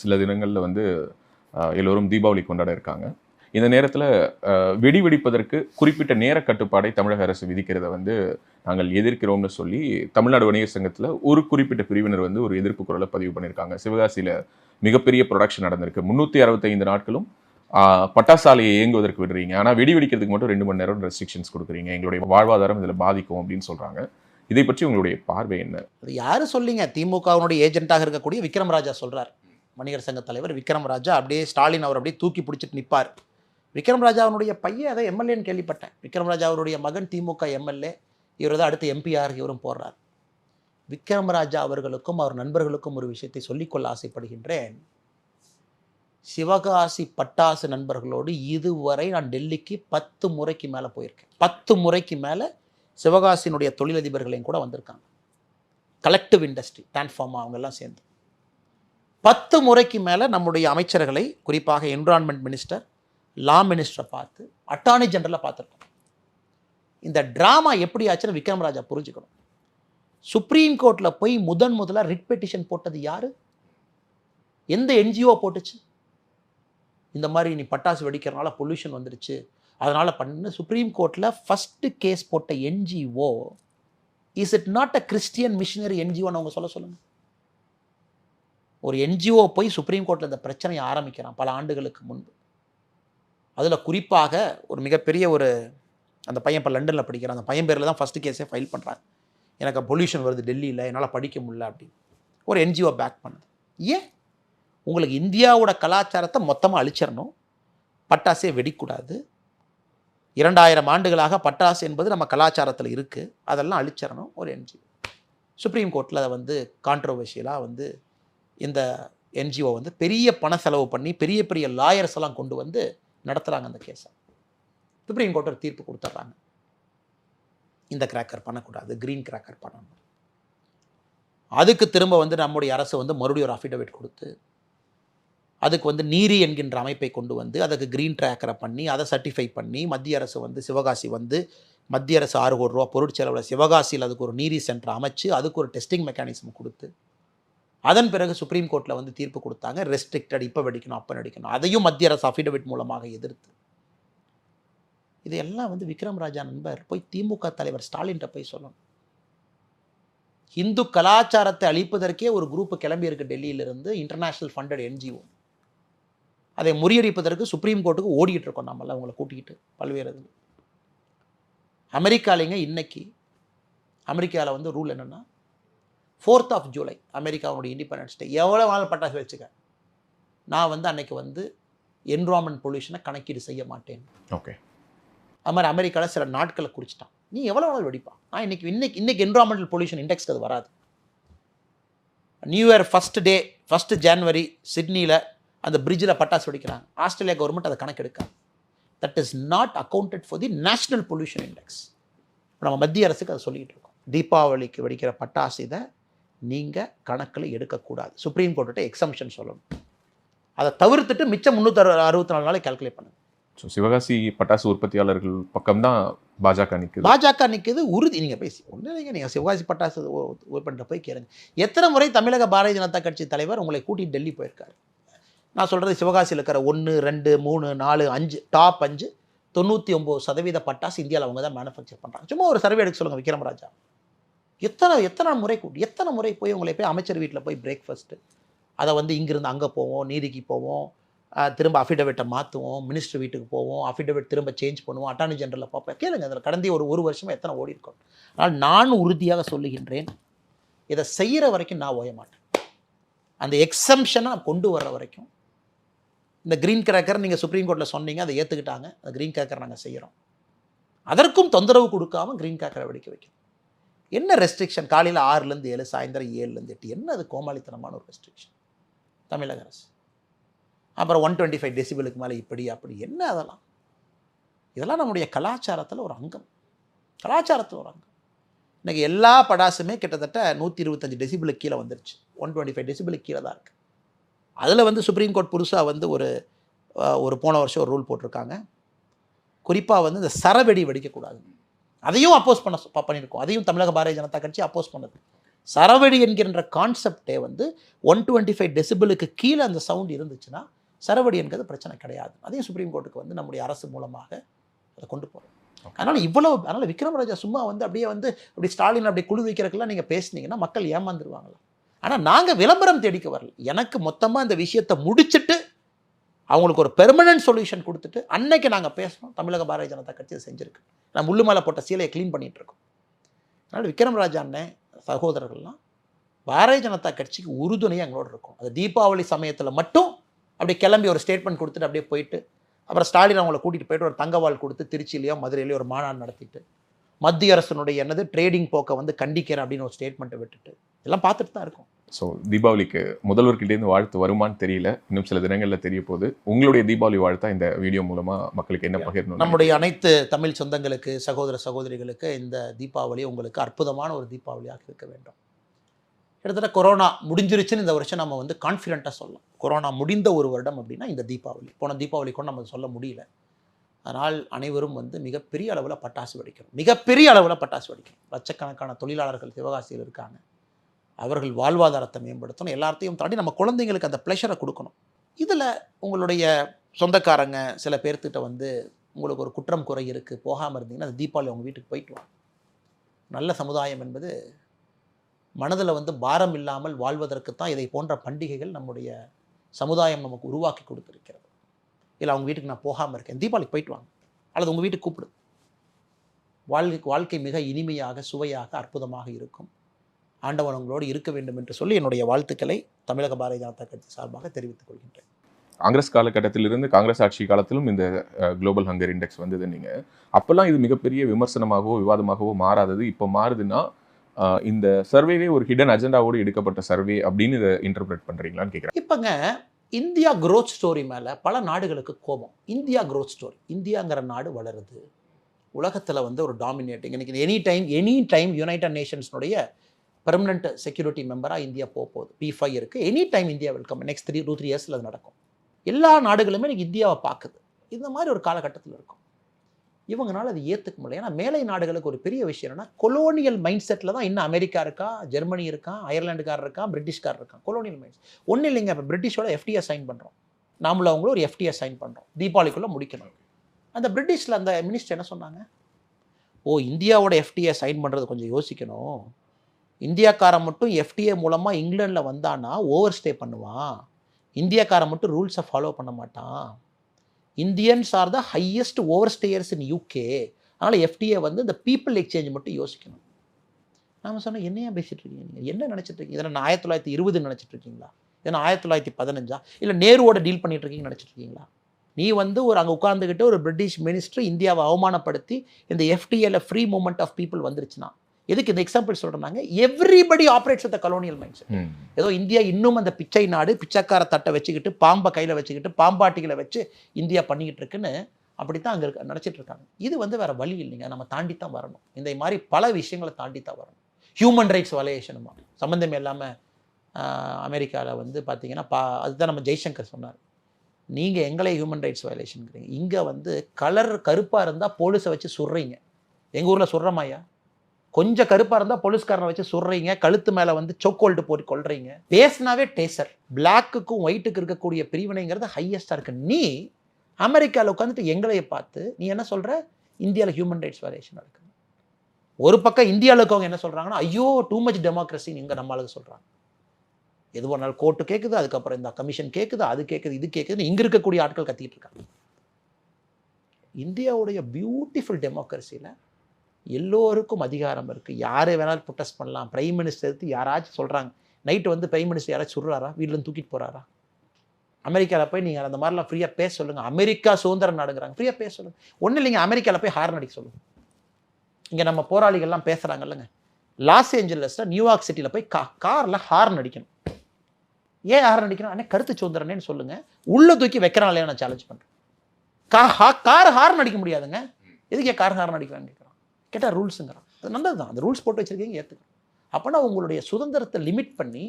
சில தினங்களில் வந்து எல்லோரும் தீபாவளி கொண்டாட இருக்காங்க. இந்த நேரத்தில் வெடி வெடிப்பதற்கு குறிப்பிட்ட நேர கட்டுப்பாடை தமிழக அரசு விதிக்கிறத வந்து நாங்கள் எதிர்க்கிறோம்னு சொல்லி தமிழ்நாடு வணிகர் சங்கத்தில் ஒரு குறிப்பிட்ட பிரிவினர் வந்து ஒரு எதிர்ப்பு குரலை பதிவு பண்ணியிருக்காங்க. சிவகாசியில் மிகப்பெரிய ப்ரொடக்ஷன் நடந்திருக்கு. முந்நூற்றி அறுபத்தைந்து நாட்களும் பட்டாசாலையை இயங்குவதற்கு விடுறீங்க. ஆனால் வெடி வெடிக்கிறதுக்கு மட்டும் ரெண்டு மணி நேரம் ரெஸ்ட்ரிக்ஷன்ஸ் கொடுக்குறீங்க. எங்களுடைய வாழ்வாதாரம் இதில் பாதிக்கும் அப்படின்னு சொல்கிறாங்க இதை பற்றி உங்களுடைய பார்வை என்ன? யார் சொல்லிங்க? திமுகவினுடைய ஏஜென்ட்டாக இருக்கக்கூடிய விக்ரம் ராஜா சொல்கிறார் வணிகர் சங்க தலைவர் விக்ரம் ராஜா அப்படியே ஸ்டாலின் அவர் அப்படியே தூக்கி பிடிச்சிட்டு நிற்பார் விக்ரம் ராஜாவினுடைய பையன் அதை எம்எல்ஏன்னு கேள்விப்பட்டேன். விக்ரம் ராஜா அவருடைய மகன் திமுக எம்எல்ஏ இவர் தான் அடுத்து எம்பிஆர் இவரும் போடுறார். விக்ரம் ராஜா அவர்களுக்கும் அவர் நண்பர்களுக்கும் ஒரு விஷயத்தை சொல்லிக்கொள்ள ஆசைப்படுகின்றேன். சிவகாசி பட்டாசு நண்பர்களோடு இதுவரை நான் டெல்லிக்கு பத்து முறைக்கு மேலே போயிருக்கேன். பத்து முறைக்கு மேலே சிவகாசியினுடைய தொழிலதிபர்களையும் கூட வந்திருக்காங்க. கலெக்டிவ் இண்டஸ்ட்ரி டிரான்ஸ்ஃபார்மா அவங்கெல்லாம் சேர்ந்து. பத்து முறைக்கு மேலே நம்முடைய அமைச்சர்களை குறிப்பாக என்விரான்மெண்ட் மினிஸ்டர் லா மினிஸ்டரை பார்த்து அட்டார்னி ஜெனரலை பார்த்துருக்கோம். இந்த ட்ராமா எப்படி ஆச்சுன்னு விக்ரம் ராஜா புரிஞ்சுக்கணும் சுப்ரீம் கோர்ட்டில் போய் முதன் முதலாக ரிட் பெட்டிஷன் போட்டது யார்? எந்த என்ஜிஓ போட்டுச்சு? இந்த மாதிரி நீ பட்டாசு வெடிக்கிறனால பொல்யூஷன் வந்துடுச்சு அதனால் பண்ணு. சுப்ரீம் கோர்ட்டில் ஃபஸ்ட்டு கேஸ் போட்ட NGO is it not a Christian missionary என்ஜிஓன்னு அவங்க சொல்ல சொல்லுங்கள் ஒரு என்ஜிஓ போய் சுப்ரீம் கோர்ட்டில் இந்த பிரச்சனையை ஆரம்பிக்கிறான் பல ஆண்டுகளுக்கு முன்பு. அதில் குறிப்பாக ஒரு மிகப்பெரிய ஒரு அந்த பையன் இப்போ லண்டனில் படிக்கிறான். அந்த பையன் பேரில் தான் ஃபஸ்ட்டு கேஸே ஃபைல் பண்ணுறாங்க எனக்கு பொல்யூஷன் வருது டெல்லியில் என்னால் படிக்க முடியல அப்படின்னு. ஒரு என்ஜிஓ பேக் பண்ணுது. ஏன்? உங்களுக்கு இந்தியாவோட கலாச்சாரத்தை மொத்தமாக அழிச்சிடணும். பட்டாசே வெடிக்கூடாது. இரண்டாயிரம் ஆண்டுகளாக பட்டாசு என்பது நம்ம கலாச்சாரத்தில் இருக்குது அதெல்லாம் அழிச்சிடணும். ஒரு என்ஜிஓ சுப்ரீம் கோர்ட்டில் அதை வந்து கான்ட்ரவர்ஷியலாக வந்து இந்த என்ஜிஓ வந்து பெரிய பண செலவு பண்ணி பெரிய பெரிய லாயர்ஸ் எல்லாம் கொண்டு வந்து நடத்துகிறாங்க அந்த கேஸை சுப்ரீம் கோர்ட் ஒரு தீர்ப்பு கொடுத்துட்றாங்க. இந்த கிராக்கர் பண்ணக்கூடாது க்ரீன் கிராக்கர் பண்ணணும். அதுக்கு திரும்ப வந்து நம்முடைய அரசு வந்து மறுபடியும் ஒரு அஃபிடவிட் கொடுத்து அதுக்கு வந்து நீரி என்கின்ற அமைப்பை கொண்டு வந்து அதுக்கு க்ரீன் ட்ராக்கரை பண்ணி அதை சர்டிஃபை பண்ணி மத்திய அரசு வந்து சிவகாசி வந்து மத்திய அரசு ஆறு கோடி ரூபா பொருட்செலவில் சிவகாசியில் அதுக்கு ஒரு நீரி சென்டர் அமைச்சு அதுக்கு ஒரு டெஸ்டிங் மெக்கானிசம் கொடுத்து அதன் பிறகு சுப்ரீம் கோர்ட்டில் வந்து தீர்ப்பு கொடுத்தாங்க. ரெஸ்ட்ரிக்டட் இப்போ வெடிக்கணும் அப்போ வெடிக்கணும். அதையும் மத்திய அரசு அஃபிடவிட் மூலமாக எதிர்த்து. இதையெல்லாம் வந்து விக்ரம் ராஜா நண்பர் போய் திமுக தலைவர் ஸ்டாலின்கிட்ட போய் சொல்லணும். இந்து கலாச்சாரத்தை அழிப்பதற்கே ஒரு குரூப் கிளம்பியிருக்கு டெல்லியிலிருந்து இன்டர்நேஷ்னல் ஃபண்டட் என்ஜிஓ அதை முறியடிப்பதற்கு சுப்ரீம் கோர்ட்டுக்கு ஓடிட்டு இருக்கோம் நம்மள அவங்கள கூட்டிக்கிட்டு பல்வேறு இது அமெரிக்காலிங்க இன்னைக்கு அமெரிக்காவில் வந்து ரூல் என்னென்னா ஃபோர்த் ஆஃப் ஜூலை அமெரிக்காவுடைய இண்டிபெண்டன்ஸ் டே. எவ்வளோ நாள் பட்டாசு வச்சுக்க நான் வந்து அன்னைக்கு வந்து என்விரான்மெண்ட் பொல்யூஷனை கணக்கீடு செய்ய மாட்டேன். ஓகே. அது மாதிரி அமெரிக்காவில் சில நாட்களை குறிச்சிட்டான். நீ எவ்வளோ நாள் வெடிப்பா? நான் இன்னைக்கு இன்னைக்கு இன்னைக்கு என்விரான்மெண்டல் பொல்யூஷன் இண்டெக்ஸ்க்கு அது வராது. New year first day first January சிட்னியில் அந்த பிரிட்ஜில் பட்டாசு வெடிக்கிறாங்க. ஆஸ்திரேலியா கவர்மெண்ட் அதை கணக்கெடுக்காது that is not accounted for the national pollution index நம்ம மத்திய அரசுக்கு அதை சொல்லிக்கிட்டு இருக்கோம். தீபாவளிக்கு வெடிக்கிற பட்டாசு இதை நீங்கள் கணக்கில் எடுக்கக்கூடாது. சுப்ரீம் கோர்ட்டுகிட்ட எக்ஸம்ஷன் சொல்லணும். அதை தவிர்த்துட்டு மிச்சம் முந்நூற்றி அறுபத்தி நாலு நாளை கால்குலேட் பண்ணுங்க. ஸோ சிவகாசி பட்டாசு உற்பத்தியாளர்கள் பக்கம்தான் பாஜக நிற்குது பாஜக நிற்குது உறுதி. நீங்கள் பேசி ஒன்றும் இல்லைங்க. நீங்கள் சிவகாசி பட்டாசு ஓப்பன்ட்ட போய் கேளுங்க. எத்தனை முறை தமிழக பாரதிய ஜனதா கட்சி தலைவர் உங்களை கூட்டிட்டு டெல்லி போயிருக்காரு? நான் சொல்கிறது சிவகாசியில் இருக்கிற ஒன்று ரெண்டு மூணு நாலு அஞ்சு டாப் அஞ்சு தொண்ணூற்றி ஒம்பது சதவீத பட்டாசு இந்தியாவில் அவங்க தான் மேனுஃபேக்சர் பண்ணுறாங்க சும்மா ஒரு சர்வே எடுக்க சொல்லுங்கள் விக்ரம் ராஜா எத்தனை எத்தனை முறை கூட்டி எத்தனை முறை போய் உங்களை போய் அமைச்சர் வீட்டில் போய் பிரேக்ஃபாஸ்ட்டு அதை வந்து இங்கிருந்து அங்கே போவோம் நீதிக்கு போவோம் திரும்ப அஃபிடவிட்டை மாற்றுவோம் மினிஸ்டர் வீட்டுக்கு போவோம் அஃபிடவிட் திரும்ப சேஞ்ச் பண்ணுவோம் அட்டார்னி ஜெனரலில் பார்ப்பேன் கேளுங்க அதில் கடந்த ஒரு ஒரு வருஷமாக எத்தனை ஓடி இருக்கோம் ஆனால் நான் உறுதியாக சொல்லுகின்றேன் இதை செய்கிற வரைக்கும் நான் ஓய மாட்டேன். அந்த எக்ஸம்ஷனை கொண்டு வர்ற வரைக்கும் இந்த க்ரீன் கிராக்கர் நீங்கள் சுப்ரீம் கோர்ட்டில் சொன்னீங்க அதை ஏற்றுக்கிட்டாங்க அந்த க்ரீன் கிராக்கர் நாங்கள் செய்கிறோம் அதற்கும் தொந்தரவு கொடுக்காம க்ரீன் கிராக்கரை வெடிக்க வைக்கணும். என்ன ரெஸ்ட்ரிக்ஷன் காலையில் ஆறுலேருந்து ஏழு சாயந்தரம் ஏழுலேருந்து எட்டு. என்ன அது கோமாளித்தனமான ஒரு ரெஸ்ட்ரிக்ஷன் தமிழக அரசு. அப்புறம் ஒன் டுவெண்ட்டி ஃபைவ் டெசிபிளுக்கு மேலே இப்படி அப்படி. என்ன அதெல்லாம்? இதெல்லாம் நம்முடைய கலாச்சாரத்தில் ஒரு அங்கம். கலாச்சாரத்தில் ஒரு அங்கம். இன்றைக்கி எல்லா படாசுமே கிட்டத்தட்ட நூற்றி இருபத்தஞ்சி டெசிபிளுக்கு கீழே வந்துருச்சு. ஒன் டுவெண்ட்டி ஃபைவ் டெசிபிளுக்கு கீழே தான் இருக்குது அதில் வந்து சுப்ரீம் கோர்ட் புதுசாக வந்து ஒரு ஒரு போன வருஷம் ஒரு ரூல் போட்டிருக்காங்க. குறிப்பாக வந்து இந்த சரவெடி வெடிக்கக்கூடாது அதையும் அப்போஸ் பண்ண பண்ணியிருக்கோம் அதையும் தமிழக பாரதிய ஜனதா கட்சி அப்போஸ் பண்ணுது. சரவெடி என்கின்ற கான்செப்டே வந்து ஒன் டுவெண்ட்டி ஃபைவ் டெசிபிளுக்கு கீழே அந்த சவுண்ட் இருந்துச்சுன்னா சரவெடி என்கிறது பிரச்சனை கிடையாது. அதையும் சுப்ரீம் கோர்ட்டுக்கு வந்து நம்முடைய அரசு மூலமாக அதை கொண்டு போகிறோம் அதனால் இவ்வளவு அதனால் விக்ரமராஜா சும்மா வந்து அப்படியே வந்து அப்படி ஸ்டாலின் அப்படி குழு வைக்கிறதுக்கெல்லாம் நீங்கள் பேசுனீங்கன்னா மக்கள் ஏமாந்துருவாங்களா? ஆனால் நாங்கள் விளம்பரம் தேடிக்க வரல. எனக்கு மொத்தமாக இந்த விஷயத்தை முடிச்சிட்டு அவங்களுக்கு ஒரு பெர்மனன்ட் சொல்யூஷன் கொடுத்துட்டு அன்னைக்கு நாங்கள் பேசணும் தமிழக பாரதிய ஜனதா கட்சி செஞ்சுருக்கு. நான் முள்ளு மேலே போட்ட சீலையை க்ளீன் பண்ணிகிட்டு இருக்கோம். அதனால் விக்ரமராஜா அண்ணன் சகோதரர்கள்லாம் பாரதிய ஜனதா கட்சிக்கு உறுதுணையாக எங்களோட இருக்கும். அது தீபாவளி சமயத்தில் மட்டும் அப்படியே கிளம்பி ஒரு ஸ்டேட்மெண்ட் கொடுத்துட்டு அப்படியே போயிட்டு அப்புறம் ஸ்டாலின் அவங்கள கூட்டிகிட்டு போயிட்டு ஒரு தங்கவால் கொடுத்து திருச்சியிலையோ மதுரையிலையோ ஒரு மாநாடு நடத்திட்டு மத்திய அரசனுடைய என்னது ட்ரேடிங் போக்கை வந்து கண்டிக்கிறேன் அப்படின்னு ஒரு ஸ்டேட்மெண்ட்டை விட்டுட்டு இதெல்லாம் பார்த்துட்டு தான் இருக்கும். ஸோ தீபாவளிக்கு முதல்வர்கிட்டேருந்து வாழ்த்து வருமான்னு தெரியல. இன்னும் சில தினங்கள்ல தெரிய போகுது உங்களுடைய தீபாவளி வாழ்த்தா இந்த வீடியோ மூலமா மக்களுக்கு என்ன பகிரணும் நம்முடைய அனைத்து தமிழ் சொந்தங்களுக்கு சகோதர சகோதரிகளுக்கு இந்த தீபாவளி உங்களுக்கு அற்புதமான ஒரு தீபாவளியாக இருக்க வேண்டும். கிட்டத்தட்ட கொரோனா முடிஞ்சிருச்சுன்னு இந்த வருஷம் நம்ம வந்து கான்ஃபிடென்ட்டாக சொல்லலாம். கொரோனா முடிந்த ஒரு வருடம் அப்படின்னா இந்த தீபாவளி. போன தீபாவளி கூட நம்ம சொல்ல முடியல. அதனால் அனைவரும் வந்து மிகப்பெரிய அளவில் பட்டாசு வெடிக்கணும். மிகப்பெரிய அளவில் பட்டாசு வெடிக்கணும். லட்சக்கணக்கான தொழிலாளர்கள் சிவகாசியில் இருக்காங்க. அவர்கள் வாழ்வாதாரத்தை மேம்படுத்தணும். எல்லாத்தையும் தாண்டி நம்ம குழந்தைங்களுக்கு அந்த ப்ளஷரை கொடுக்கணும். இதில் உங்களுடைய சொந்தக்காரங்க சில பேர்த்திட்ட வந்து உங்களுக்கு ஒரு குற்றம் குறை இருக்குது போகாமல் இருந்தீங்கன்னா அந்த தீபாவளி உங்கள் வீட்டுக்கு போயிட்டு வாங்க. நல்ல சமுதாயம் என்பது மனதில் வந்து பாரம் இல்லாமல் வாழ்வதற்கு தான் இதை போன்ற பண்டிகைகள் நம்முடைய சமுதாயம் நமக்கு உருவாக்கி கொடுத்துருக்கிறது. இல்லை அவங்க வீட்டுக்கு நான் போகாமல் இருக்கேன். தீபாவளிக்கு போயிட்டு வாங்க. அல்லது உங்கள் வீட்டுக்கு கூப்பிடு. வாழ்க்கை வாழ்க்கை மிக இனிமையாக சுவையாக அற்புதமாக இருக்கும். ஆண்டவன் உங்களோடு இருக்க வேண்டும் என்று சொல்லி என்னுடைய வாழ்த்துக்களை தமிழக பாரதிய ஜனதா கட்சி சார்பாக தெரிவித்துக் கொள்கின்றேன். காங்கிரஸ் காலகட்டத்திலிருந்து காங்கிரஸ் ஆட்சி காலத்திலும் இந்த குளோபல் ஹங்கர் இண்டெக்ஸ் வந்தது நீங்க. அப்பெல்லாம் இது மிகப்பெரிய விமர்சனமாகவோ விவாதமாகவோ மாறாதது. இப்போ மாறுதுன்னா இந்த சர்வேவே ஒரு ஹிடன் அஜெண்டாவோடு எடுக்கப்பட்ட சர்வே அப்படின்னு இதை இன்டர்பிரேட் பண்றீங்களான்னு கேட்குறேன் இப்போங்க இந்தியா growth ஸ்டோரி மேலே பல நாடுகளுக்கு கோபம். இந்தியா growth ஸ்டோரி இந்தியாங்கிற நாடு வளருது. உலகத்தில் வந்து ஒரு டாமினேட்டிங் இன்னைக்கு any time any time united நேஷன்ஸ்னுடைய permanent security மெம்பராக இந்தியா போக போகுது. பி ஃபைவ் இருக்குது any time India welcome next three two three இயர்ஸில் அது நடக்கும். எல்லா நாடுகளுமே எனக்கு இந்தியாவை பார்க்குது இந்த மாதிரி ஒரு காலகட்டத்தில் இருக்கும். இவங்களால அது ஏற்றுக்க முடியல. ஏன்னா மேலை நாடுகளுக்கு ஒரு பெரிய விஷயம் என்னன்னா கொலோனியல் மைண்ட் செட்டில் தான் இன்னும் அமெரிக்கா இருக்கா ஜெர்மனி இருக்கான் அயர்லாண்டுக்கார் இருக்கான் பிரிட்டிஷ்கார் இருக்கான் கொலோனியல் மைண்ட் ஒன்றும் இல்லைங்க. இப்போ பிரிட்டிஷோட எஃப்டிஏ சைன் பண்ணுறோம் நாமளும் அவங்களும் ஒரு எஃப்டிஏ சைன் பண்ணுறோம் தீபாவளிக்குள்ளே முடிக்கணும். அந்த பிரிட்டிஷில் அந்த மினிஸ்டர் என்ன சொன்னாங்க? ஓ இந்தியாவோட எஃப்டிஏ சைன் பண்ணுறது கொஞ்சம் யோசிக்கணும். இந்தியாக்காரன் மட்டும் எஃப்டிஏ மூலமாக இங்கிலாண்டில் வந்தானா ஓவர் ஸ்டே பண்ணுவான். இந்தியாக்காரன் மட்டும் ரூல்ஸை ஃபாலோ பண்ண மாட்டான். Indians are the highest over stayers in UK அதனால் எஃப்டிஏ வந்து இந்த பீப்புள் எக்ஸ்சேஞ்ச் மட்டும் யோசிக்கணும். நாம் சொன்னோம் என்னையா பேசிகிட்டு இருக்கீங்க நீங்கள் என்ன நினச்சிட்டு இருக்கீங்க? இதை நான் ஆயிரத்தி தொள்ளாயிரத்தி இருபது நினச்சிட்டு இருக்கீங்களா? இதை ஆயிரத்தி தொள்ளாயிரத்தி பதினஞ்சா? இல்லை நேருவோட டீல் பண்ணிட்டு இருக்கீங்கன்னு நினச்சிட்டு இருக்கீங்களா? நீ வந்து ஒரு அங்கே உட்காந்துக்கிட்டு ஒரு பிரிட்டிஷ் மினிஸ்டர் இந்தியாவை அவமானப்படுத்தி இந்த எஃப்டிஏல ஃப்ரீ மூமெண்ட் ஆஃப் பீப்புள் வந்துருச்சுன்னா எதுக்கு இந்த எக்ஸாம்பிள் சொல்கிறாங்க everybody operates the colonial minds hmm. ஏதோ இந்தியா இன்னும் அந்த பிச்சை நாடு பிச்சைக்கார தட்டை வச்சுக்கிட்டு பாம்பை கையில் வச்சுக்கிட்டு பாம்பாட்டிகளை வச்சு இந்தியா பண்ணிக்கிட்டு இருக்குன்னு அப்படி தான் அங்கே இருக்க நினச்சிட்டு இருக்காங்க. இது வந்து வேற வழி இல்லைங்க. நம்ம தாண்டி தான் வரணும். இந்த மாதிரி பல விஷயங்களை தாண்டி தான் வரணும் ஹியூமன் ரைட்ஸ் வலையேஷனுமா சம்மந்தம் இல்லாமல் அமெரிக்காவில் வந்து பார்த்தீங்கன்னா பா அதுதான் நம்ம ஜெய்சங்கர் சொன்னார். நீங்கள் எங்களை ஹியூமன் ரைட்ஸ் வயலேஷனுங்கிறீங்க இங்கே வந்து கலர் கருப்பாக இருந்தால் போலீஸை வச்சு சுடுறீங்க எங்கள் ஊரில் சுடுறமாயா கொஞ்சம் கருப்பாக இருந்தால் போலீஸ்காரனை வச்சு சுடுறீங்க கழுத்து மேலே வந்து சோக்கோல்டு போட்டு கொள்றீங்க பேசினாவே டேசர் பிளாக்குக்கும் ஒயிட்டுக்கு இருக்கக்கூடிய பிரிவினைங்கிறது ஹையஸ்டாக இருக்கு. நீ அமெரிக்காவில் உட்காந்துட்டு எங்களைய பார்த்து நீ என்ன சொல்கிற இந்தியாவில் ஹியூமன் ரைட்ஸ் வயலேஷன் இருக்கு ஒரு பக்கம் இந்தியாவில் இருக்கவங்க என்ன சொல்கிறாங்கன்னா ஐயோ டூ மச் டெமோக்ரஸின்னு இங்கே நம்மளுக்கு சொல்கிறாங்க எது ஒரு நாள் கோர்ட்டு கேட்குது அதுக்கப்புறம் இந்த கமிஷன் கேட்குது அது கேட்குது இது கேட்குதுன்னு இங்கே இருக்கக்கூடிய ஆட்கள் கத்திட்டு இருக்காங்க. இந்தியாவுடைய பியூட்டிஃபுல் டெமோக்ரஸியில் எல்லோருக்கும் அதிகாரம் இருக்குது யார் வேணாலும் ப்ரொட்டஸ்ட் பண்ணலாம். பிரைம் மினிஸ்டர் எடுத்து யாராச்சும் சொல்கிறாங்க நைட்டு வந்து பிரைம் மினிஸ்டர் யாராச்சும் சொல்கிறாரா வீட்டிலேருந்து தூக்கிட்டு போகிறாரா அமெரிக்காவில் போய் நீங்கள் அந்த மாதிரிலாம் ஃப்ரீயாக பேச சொல்லுங்கள் அமெரிக்கா சுதந்திரம் நாடுங்கிறாங்க. ஃப்ரீயாக பேச சொல்லுங்கள் ஒன்றும் இல்லைங்க. அமெரிக்காவில் போய் ஹார்ன் அடிக்க சொல்லுங்கள் இங்கே நம்ம போராளிகள்லாம் பேசுகிறாங்கல்லங்க லாஸ் ஏஞ்சலஸில் நியூயார்க் சிட்டியில் போய் கா காரில் ஹார்ன் அடிக்கணும். ஏன் ஹார்ன் அடிக்கணும்? ஆனால் கருத்து சுதந்திரனேன்னு சொல்லுங்கள் உள்ளே தூக்கி வைக்கிறான் நான் சேலஞ்ச் பண்ணுறேன் கா ஹா கார் ஹார்ன் அடிக்க முடியாதுங்க. எதுக்கு கார் ஹார்ன் அடிக்கிறாங்க? கேட்டால் ரூல்ஸுங்கிறான். அது நல்லது தான் அந்த ரூல்ஸ் போட்டு வச்சுருக்கீங்க ஏற்றுக்கணும் அப்போனா உங்களுடைய சுதந்திரத்தை லிமிட் பண்ணி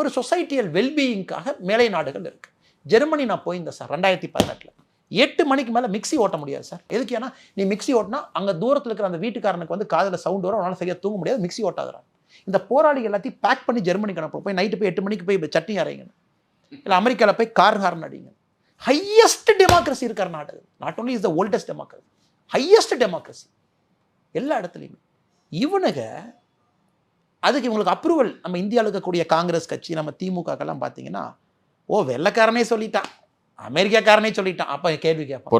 ஒரு சொசைட்டியல் வெல்பீயிங்காக மேலை நாடுகள் இருக்குது ஜெர்மனி நான் போயிருந்தேன் சார் ரெண்டாயிரத்தி பதினெட்டில். எட்டு மணிக்கு மேலே மிக்சி ஓட்ட முடியாது சார். எதுக்கு ஏன்னா நீ மிக்ஸி ஓட்டினா அங்கே தூரத்தில் இருக்கிற அந்த வீட்டுக்காரனுக்கு வந்து காதில் சவுண்ட் வரும் அவனால் சரியாக தூங்க முடியாது மிக்ஸி ஓட்டாதுறான். இந்த போராளிகள் எல்லாத்தையும் பேக் பண்ணி ஜெர்மனிக்கு அனுப்பணும் போய் நைட்டு போய் எட்டு மணிக்கு போய் சட்னி அரைங்க இல்லை அமெரிக்காவில் போய் கார் ஹார்ன் அடிங்க ஹையஸ்ட் டெமோக்ரஸி இருக்கிற நாடு. Not only is the oldest democracy highest democracy எல்லா இடத்துலையுமே. இவனுங்க அதுக்கு இவங்களுக்கு அப்ரூவல் நம்ம இந்தியாவில் இருக்கக்கூடிய காங்கிரஸ் கட்சி நம்ம திமுகக்கெல்லாம் பார்த்தீங்கன்னா ஓ வெள்ளைக்காரனே சொல்லிட்டான். அமெரிக்காக்காரனே சொல்லிட்டான். அப்போ கேள்வி கேட்பான்.